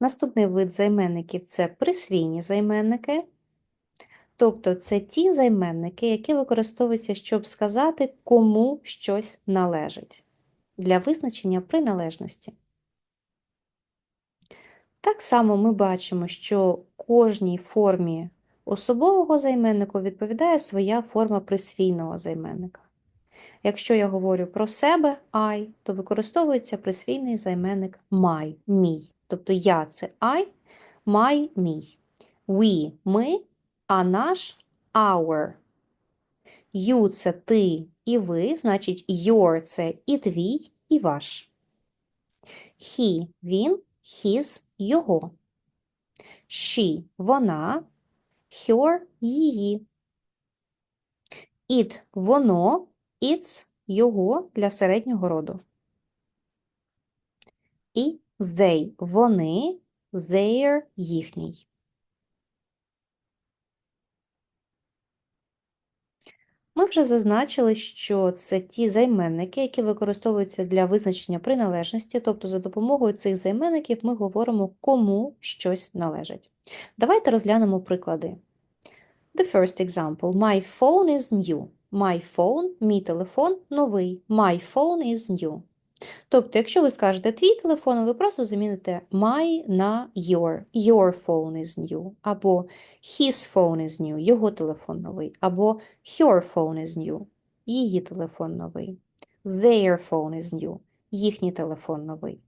Наступний вид займенників це присвійні займенники. Тобто це ті займенники, які використовуються, щоб сказати, кому щось належить для визначення приналежності. Так само ми бачимо, що кожній формі особового займеннику відповідає своя форма присвійного займенника. Якщо я говорю про себе I, то використовується присвійний займенник my, мій. Тобто я це I, my, мій. We ми, а наш our. You це ти і ви, значить your це і твій, і ваш. He він, his його. She вона, her її. It воно, its його для середнього роду. І they вони, their їхній. Ми вже зазначили, що це ті займенники, які використовуються для визначення приналежності, тобто за допомогою цих займенників ми говоримо, кому щось належить. Давайте розглянемо приклади. The first example. My phone is new. My phone, мій телефон новий. My phone is new. Тобто, якщо ви скажете твій телефон, ви просто заміните my на your. Your phone is new. Або his phone is new. Його телефон новий. Або her phone is new. Її телефон новий. Their phone is new. Їхній телефон новий.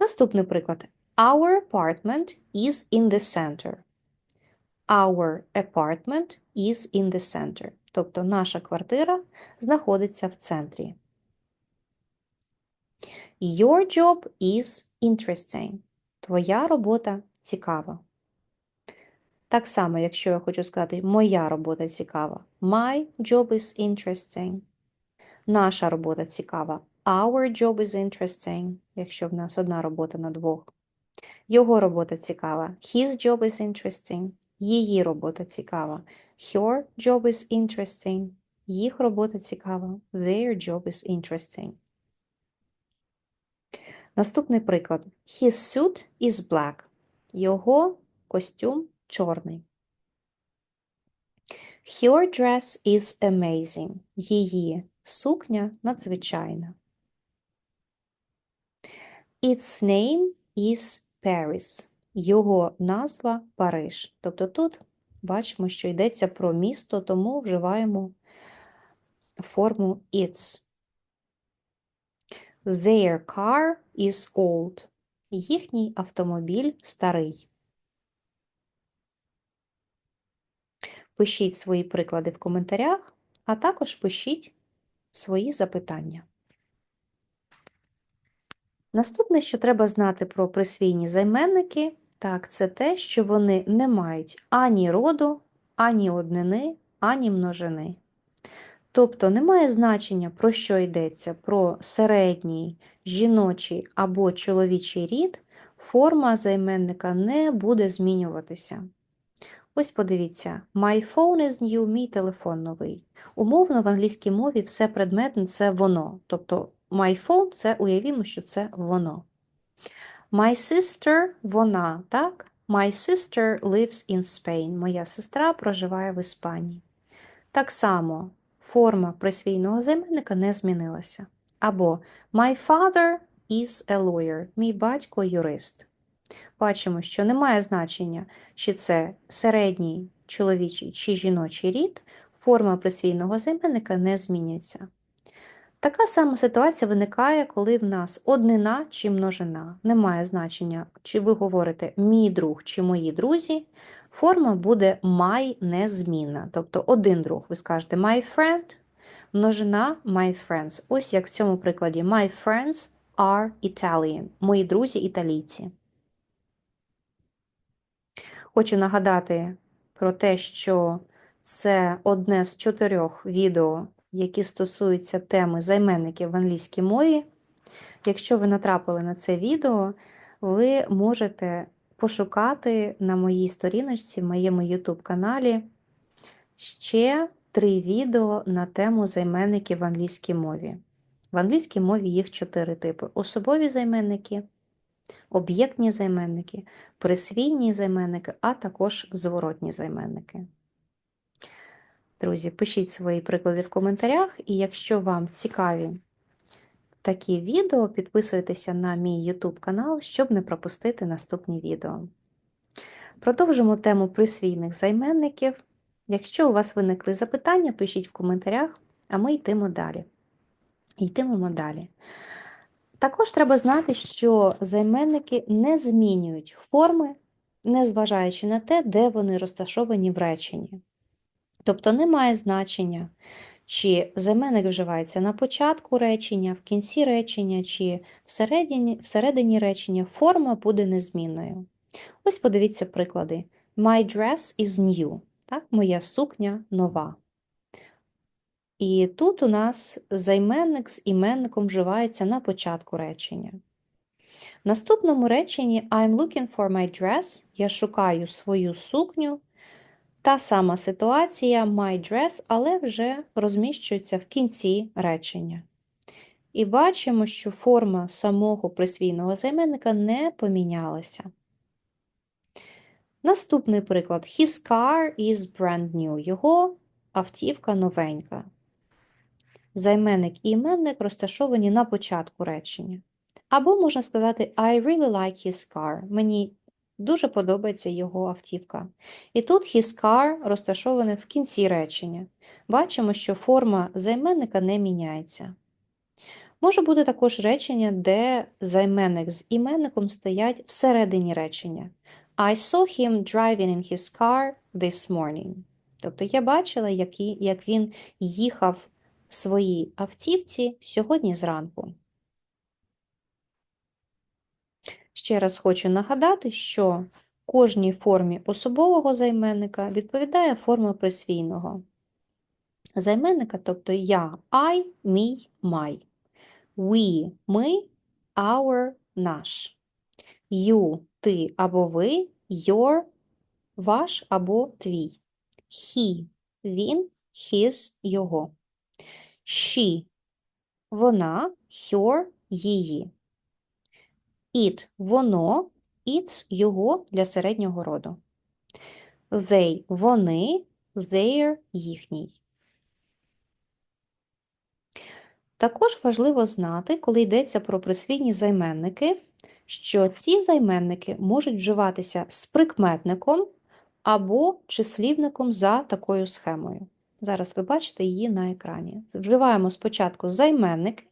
Наступний приклад. Our apartment is in the center. Our apartment is in the center. Тобто наша квартира знаходиться в центрі. Your job is interesting. Твоя робота цікава. Так само, якщо я хочу сказати, моя робота цікава. My job is interesting. Наша робота цікава. Our job is interesting, якщо в нас одна робота на двох. Його робота цікава. His job is interesting. Її робота цікава. Her job is interesting. Їх робота цікава. Their job is interesting. Наступний приклад. His suit is black. Його костюм чорний. Her dress is amazing. Її сукня надзвичайна. Its name is Paris. Його назва Париж. Тобто тут бачимо, що йдеться про місто, тому вживаємо форму its. Their car is old. Їхній автомобіль старий. Пишіть свої приклади в коментарях, а також пишіть свої запитання. Наступне, що треба знати про присвійні займенники, так, це те, що вони не мають ані роду, ані однини, ані множини. Тобто немає значення, про що йдеться, про середній, жіночий або чоловічий рід, форма займенника не буде змінюватися. Ось подивіться, my phone is new, мій телефон новий. Умовно в англійській мові все предметне це воно. Тобто my phone це уявімо, що це воно. My sister вона, так? My sister lives in Spain. Моя сестра проживає в Іспанії. Так само форма присвійного займенника не змінилася. Або My father is a lawyer. Мій батько юрист. Бачимо, що немає значення, чи це середній чоловічий чи жіночий рід, форма присвійного займенника не змінюється. Така сама ситуація виникає, коли в нас однина чи множина. Немає значення, чи ви говорите мій друг чи мої друзі. Форма буде my незмінна. Тобто один друг, ви скажете my friend, множина my friends. Ось як в цьому прикладі My friends are Italian. Мої друзі італійці. Хочу нагадати про те, що це одне з чотирьох відео, які стосуються теми займенників в англійській мові. Якщо ви натрапили на це відео, ви можете пошукати на моїй сторіночці, в моєму YouTube каналі ще три відео на тему займенників в англійській мові. В англійській мові їх чотири типи: особові займенники, об'єктні займенники, присвійні займенники, а також зворотні займенники. Друзі, пишіть свої приклади в коментарях, і якщо вам цікаві такі відео, підписуйтеся на мій YouTube канал, щоб не пропустити наступні відео. Продовжимо тему присвійних займенників. Якщо у вас виникли запитання, пишіть в коментарях, а ми йдемо далі. Йтимемо далі. Також треба знати, що займенники не змінюють форми, незважаючи на те, де вони розташовані в реченні. Тобто немає значення, чи займенник вживається на початку речення, в кінці речення, чи всередині, всередині речення, форма буде незмінною. Ось подивіться приклади. My dress is new. Так? Моя сукня нова. І тут у нас займенник з іменником вживається на початку речення. В наступному реченні I'm looking for my dress. Я шукаю свою сукню. Та сама ситуація my dress, але вже розміщується в кінці речення. І бачимо, що форма самого присвійного займенника не помінялася. Наступний приклад: His car is brand new. Його автівка новенька. Займенник і іменник розташовані на початку речення. Або можна сказати I really like his car. Мені дуже подобається його автівка. І тут his car розташований в кінці речення. Бачимо, що форма займенника не міняється. Може бути також речення, де займенник з іменником стоять всередині речення. I saw him driving in his car this morning. Тобто я бачила, як він їхав в своїй автівці сьогодні зранку. Ще раз хочу нагадати, що кожній формі особового займенника відповідає форма присвійного. Займенника, тобто я, I, мій, my. We ми, our, наш. You ти або ви, your ваш або твій. He він, his його. She вона, her її. It воно, its його для середнього роду. They вони, their їхній. Також важливо знати, коли йдеться про присвійні займенники, що ці займенники можуть вживатися з прикметником або числівником за такою схемою. Зараз ви бачите її на екрані. Вживаємо спочатку займенники,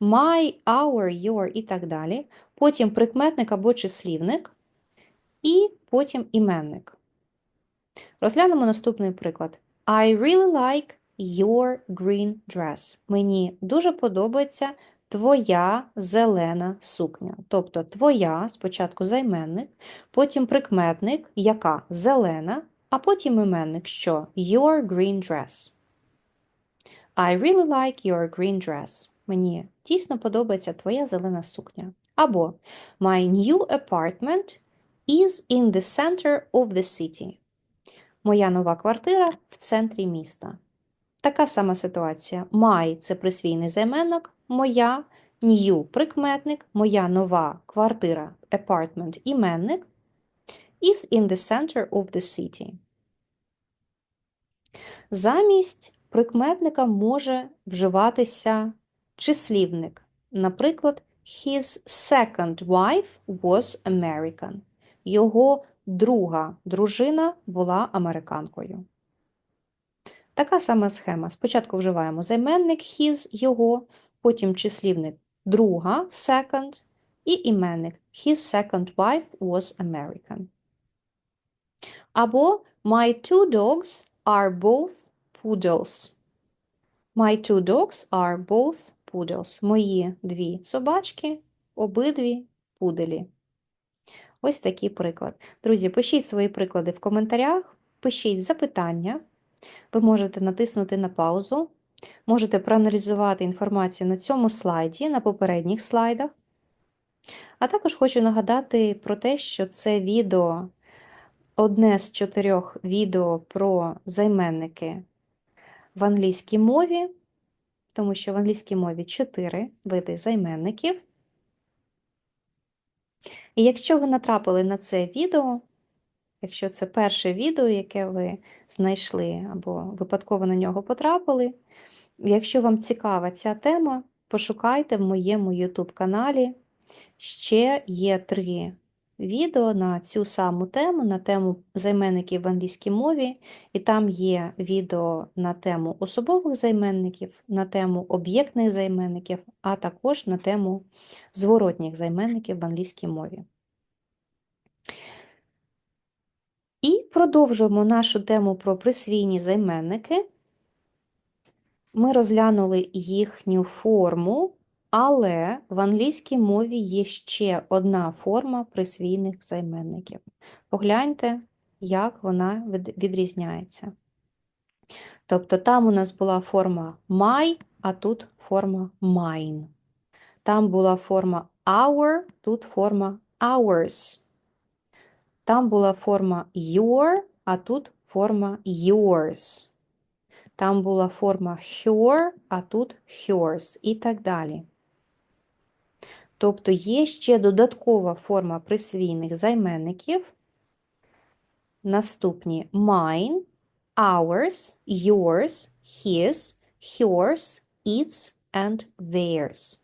my, our, your і так далі, потім прикметник або числівник, і потім іменник. Розглянемо наступний приклад. I really like your green dress. Мені дуже подобається твоя зелена сукня. Тобто твоя, спочатку займенник, потім прикметник, яка зелена, а потім іменник, що your green dress. I really like your green dress. Мені дійсно подобається твоя зелена сукня. Або My new apartment is in the center of the city. Моя нова квартира в центрі міста. Така сама ситуація. My це присвійний займенник, моя new прикметник, моя нова квартира, apartment іменник is in the center of the city. Замість прикметника може вживатися числівник. Наприклад, his second wife was American. Його друга дружина була американкою. Така сама схема. Спочатку вживаємо займенник his, його, потім числівник друга second і іменник his second wife was American. Або My two dogs are both poodles. My two dogs are both poodles. Мої дві собачки, обидві пуделі. Ось такий приклад. Друзі, пишіть свої приклади в коментарях, пишіть запитання. Ви можете натиснути на паузу, можете проаналізувати інформацію на цьому слайді, на попередніх слайдах. А також хочу нагадати про те, що це відео одне з чотирьох відео про займенники в англійській мові, тому що в англійській мові чотири види займенників. І якщо ви натрапили на це відео, якщо це перше відео, яке ви знайшли або випадково на нього потрапили, якщо вам цікава ця тема, пошукайте в моєму YouTube каналі. Ще є три відео на цю саму тему, на тему займенників в англійській мові, і там є відео на тему особових займенників, на тему об'єктних займенників, а також на тему зворотніх займенників в англійській мові. І продовжуємо нашу тему про присвійні займенники. Ми розглянули їхню форму, але в англійській мові є ще одна форма присвійних займенників. Погляньте, як вона відрізняється. Тобто там у нас була форма my, а тут форма mine. Там була форма our, тут форма ours. Там була форма your, а тут форма yours. Там була форма her, а тут hers і так далі. Тобто є ще додаткова форма присвійних займенників. Наступні mine, ours, yours, his, hers, its and theirs.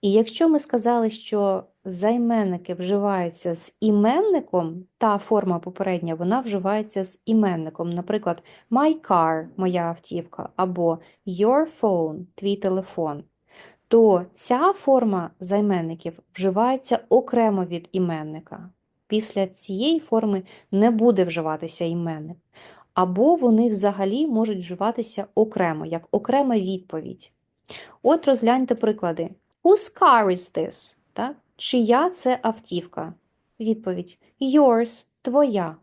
І якщо ми сказали, що займенники вживаються з іменником, та форма попередня, вона вживається з іменником. Наприклад, my car – моя автівка, або your phone – твій телефон, то ця форма займенників вживається окремо від іменника. Після цієї форми не буде вживатися іменник. Або вони взагалі можуть вживатися окремо, як окрема відповідь. От розгляньте приклади. Whose car is this? Так? Чия це автівка? Відповідь Yours, твоя.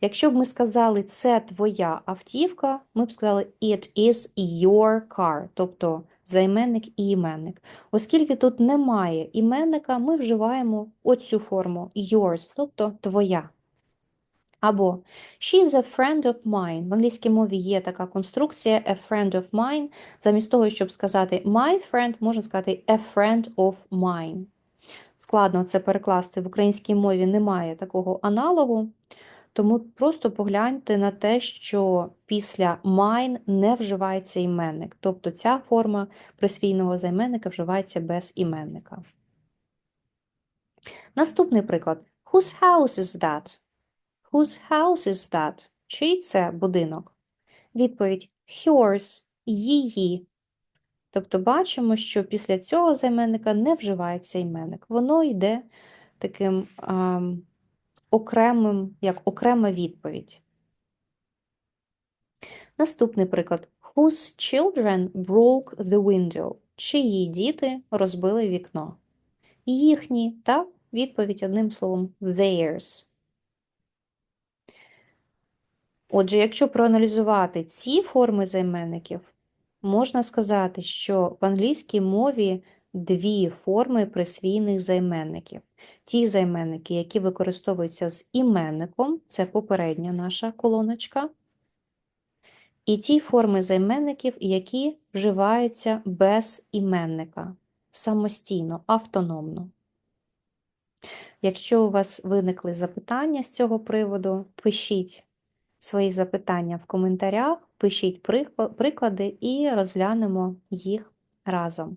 Якщо б ми сказали це твоя автівка, ми б сказали It is your car, тобто займенник і іменник. Оскільки тут немає іменника, ми вживаємо оцю форму yours, тобто твоя. Або She's a friend of mine. В англійській мові є така конструкція a friend of mine. Замість того, щоб сказати my friend, можна сказати a friend of mine. Складно це перекласти в українській мові немає такого аналогу, тому просто погляньте на те, що після mine не вживається іменник. Тобто ця форма присвійного займенника вживається без іменника. Наступний приклад. Whose house is that? Whose house is that? Чий це будинок? Відповідь hers, її. Тобто бачимо, що після цього займенника не вживається іменник. Воно йде таким а, окремим, як окрема відповідь. Наступний приклад. Whose children broke the window? Чиї діти розбили вікно? Їхні, так? Відповідь одним словом theirs. Отже, якщо проаналізувати ці форми займенників, можна сказати, що в англійській мові дві форми присвійних займенників. Ті займенники, які використовуються з іменником, це попередня наша колоночка, і ті форми займенників, які вживаються без іменника, самостійно, автономно. Якщо у вас виникли запитання з цього приводу, пишіть свої запитання в коментарях, пишіть приклади і розглянемо їх разом.